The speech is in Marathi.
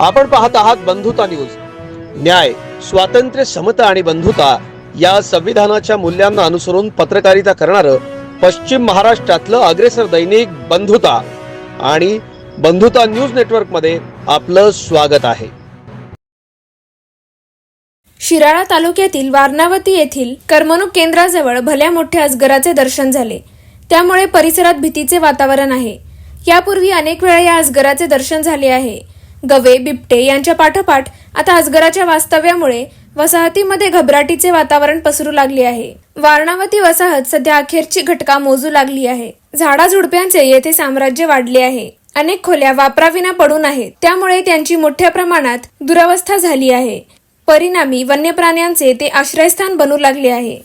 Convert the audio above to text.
आपण पाहत आहात बंधुता न्यूज. न्याय स्वातंत्र्य समता आणि बंधुता या संविधानाच्या मूल्यांना अनुसरून पत्रकारिता करणारं पश्चिम महाराष्ट्रातलं अग्रेसर दैनिक बंधुता आणि बंधुता न्यूज नेटवर्कमध्ये आपलं स्वागत आहे. शिराळा तालुक्यातील वारणावती येथील करमणूक केंद्राजवळ भल्या मोठ्या अजगराचे दर्शन झाले. त्यामुळे परिसरात भीतीचे वातावरण आहे. यापूर्वी अनेक वेळा या अजगराचे दर्शन झाले आहे. गवे बिबटे यांच्या पाठोपाठ आता अजगराच्या वास्तव्यामुळे वसाहतीमध्ये घबराटीचे वातावरण पसरू लागले आहे. वारणावती वसाहत सध्या अखेरची घटका मोजू लागली आहे. झाडाझुडप्यांचे येथे साम्राज्य वाढले आहे. अनेक खोल्या वापराविना पडून आहेत. त्यामुळे त्यांची मोठ्या प्रमाणात दुरावस्था झाली आहे. परिणामी वन्य प्राण्यांचे ते आश्रयस्थान बनू लागले आहे.